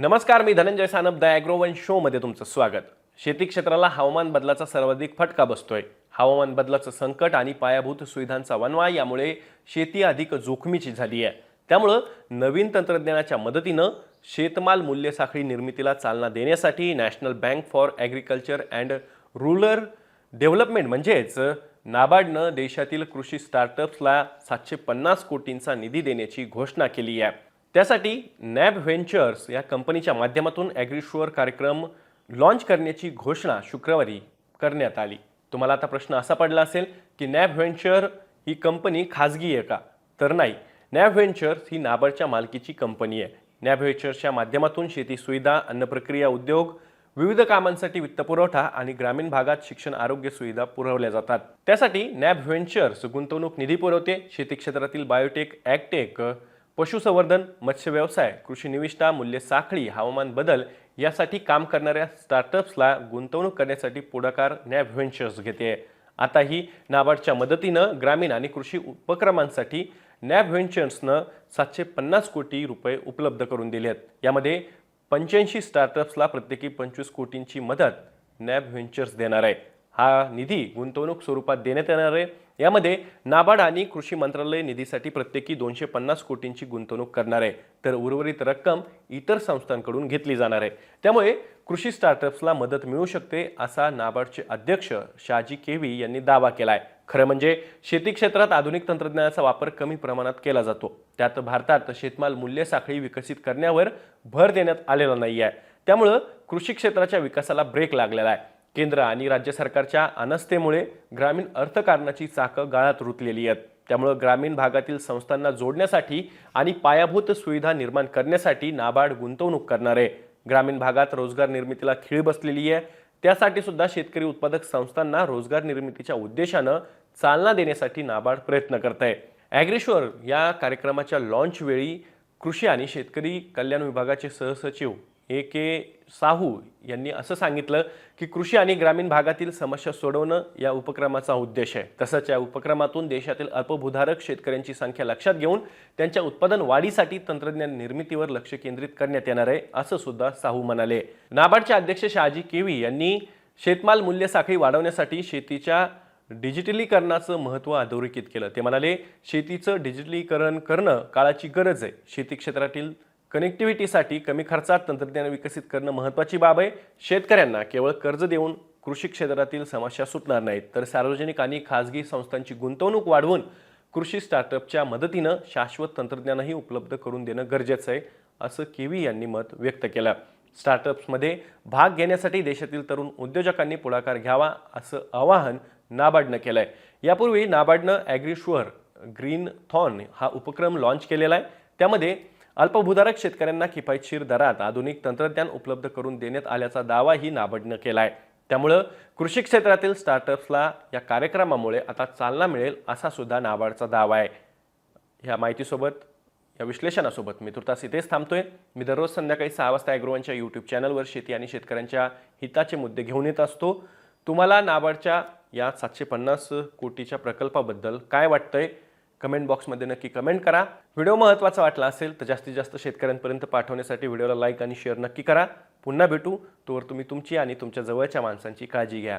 नमस्कार मी धनंजय सानप द ॲग्रोवन शोमध्ये तुमचं स्वागत. शेती क्षेत्राला हवामान बदलाचा सर्वाधिक फटका बसतोय. हवामान बदलाचं संकट आणि पायाभूत सुविधांचा वनवा यामुळे शेती अधिक जोखमीची झाली आहे त्यामुळं नवीन तंत्रज्ञानाच्या मदतीनं शेतमाल मूल्य साखळी निर्मितीला चालना देण्यासाठी National Bank for Agriculture and Rural Development म्हणजेच नाबार्डनं देशातील कृषी स्टार्टअप्सला सातशे पन्नास कोटींचा निधी देण्याची घोषणा केली आहे त्यासाठी नॅब व्हेंचर्स या कंपनीच्या माध्यमातून ॲग्रिशुअर कार्यक्रम लॉन्च करण्याची घोषणा शुक्रवारी करण्यात आली. तुम्हाला आता प्रश्न असा पडला असेल की नॅब व्हेंचर ही कंपनी खाजगी आहे का? तर नाही. नॅब व्हेंचर्स ही नाबार्डच्या मालकीची कंपनी आहे. नॅब व्हेंचर्सच्या माध्यमातून शेती सुविधा अन्न प्रक्रिया उद्योग विविध कामांसाठी वित्तपुरवठा आणि ग्रामीण भागात शिक्षण आरोग्य सुविधा पुरवल्या जातात. त्यासाठी नॅब व्हेंचर्स गुंतवणूक निधी पुरवते. शेती क्षेत्रातील बायोटेक ॲगटेक पशुसंवर्धन मत्स्य व्यवसाय कृषी निविष्ठा मूल्य साखळी हवामान बदल यासाठी काम करणाऱ्या स्टार्टअप्सला गुंतवणूक करण्यासाठी पुढाकार नॅब व्हेंचर्स घेते. आता ही नाबार्डच्या मदतीनं ग्रामीण आणि कृषी उपक्रमांसाठी नॅब व्हेंचर्सनं सातशे पन्नास कोटी रुपये उपलब्ध करून दिले आहेत यामध्ये पंच्याऐंशी स्टार्टअप्सला प्रत्येकी पंचवीस कोटींची मदत नॅब व्हेंचर्स देणार आहे. हा निधी गुंतवणूक स्वरूपात देण्यात येणार आहे. यामध्ये नाबार्ड आणि कृषी मंत्रालय निधीसाठी प्रत्येकी दोनशे पन्नास कोटींची गुंतवणूक करणार आहे. तर उर्वरित रक्कम इतर संस्थांकडून घेतली जाणार आहे. त्यामुळे कृषी स्टार्टअप्सला मदत मिळू शकते असा नाबार्डचे अध्यक्ष शाजी केवी यांनी दावा केला आहे खरं म्हणजे शेती क्षेत्रात आधुनिक तंत्रज्ञानाचा वापर कमी प्रमाणात केला जातो. त्यात भारतात शेतमाल मूल्य साखळी विकसित करण्यावर भर देण्यात आलेला नाही आहे त्यामुळं कृषी क्षेत्राच्या विकासाला ब्रेक लागलेला आहे. केंद्र आणि राज्य सरकारच्या अनस्थेमुळे ग्रामीण अर्थकारणाची चाकं गाळात रुतलेली आहेत. त्यामुळं ग्रामीण भागातील संस्थांना जोडण्यासाठी आणि पायाभूत सुविधा निर्माण करण्यासाठी नाबार्ड गुंतवणूक करणार आहे. ग्रामीण भागात रोजगार निर्मितीला खीळ बसलेली आहे. त्यासाठी सुद्धा शेतकरी उत्पादक संस्थांना रोजगार निर्मितीच्या उद्देशानं चालना देण्यासाठी नाबार्ड प्रयत्न करत आहे ॲग्रेश्वर या कार्यक्रमाच्या लॉन्चवेळी कृषी आणि शेतकरी कल्याण विभागाचे सहसचिव ए के साहू यांनी असं सांगितलं की कृषी आणि ग्रामीण भागातील समस्या सोडवणं या उपक्रमाचा उद्देश आहे. तसंच या उपक्रमातून देशातील अल्पभूधारक शेतकऱ्यांची संख्या लक्षात घेऊन त्यांच्या उत्पादन वाढीसाठी तंत्रज्ञान निर्मितीवर लक्ष केंद्रित करण्यात येणार आहे असं सुद्धा साहू म्हणाले. नाबार्डचे अध्यक्ष शहाजी केवी यांनी शेतमाल मूल्य साखळी वाढवण्यासाठी शेतीच्या डिजिटलीकरणाचं महत्त्व अधोरेखित केलं. ते म्हणाले शेतीचं डिजिटलीकरण करणं काळाची गरज आहे. शेती क्षेत्रातील कनेक्टिव्हिटीसाठी कमी खर्चात तंत्रज्ञान विकसित करणं महत्त्वाची बाब आहे. शेतकऱ्यांना केवळ कर्ज देऊन कृषी क्षेत्रातील समस्या सुटणार नाहीत तर सार्वजनिक आणि खाजगी संस्थांची गुंतवणूक वाढवून कृषी स्टार्टअपच्या मदतीनं शाश्वत तंत्रज्ञानही उपलब्ध करून देणं गरजेचं आहे असं केवी यांनी मत व्यक्त केलं. स्टार्टअप्समध्ये भाग घेण्यासाठी देशातील तरुण उद्योजकांनी पुढाकार घ्यावा असं आवाहन नाबार्डनं केलं आहे यापूर्वी नाबार्डनं ॲग्रिशुअर ग्रीन थॉन हा उपक्रम लॉन्च केलेला आहे. त्यामध्ये अल्पभूधारक शेतकऱ्यांना किफायतशीर दरात आधुनिक तंत्रज्ञान उपलब्ध करून देण्यात आल्याचा दावाही नाबार्डनं केला आहे त्यामुळं कृषी क्षेत्रातील स्टार्टअप्सला या कार्यक्रमामुळे आता चालना मिळेल असा सुद्धा नाबार्डचा दावा आहे. ह्या माहितीसोबत या विश्लेषणासोबत मी तुर्तास इथेच थांबतोय. मी दररोज संध्याकाळी सहा वाजता ॲग्रोवनच्या यूट्यूब चॅनलवर शेती आणि शेतकऱ्यांच्या हिताचे मुद्दे घेऊन येत असतो. तुम्हाला नाबार्डच्या या सातशे पन्नास कोटीच्या प्रकल्पाबद्दल काय वाटतंय? कमेंट बॉक्समध्ये नक्की कमेंट करा. व्हिडिओ महत्त्वाचा वाटला असेल तर जास्तीत जास्त शेतकऱ्यांपर्यंत पाठवण्यासाठी व्हिडिओला लाईक आणि शेअर नक्की करा. पुन्हा भेटू. तोवर तुम्ही तुमची आणि तुमच्या जवळच्या माणसांची काळजी घ्या.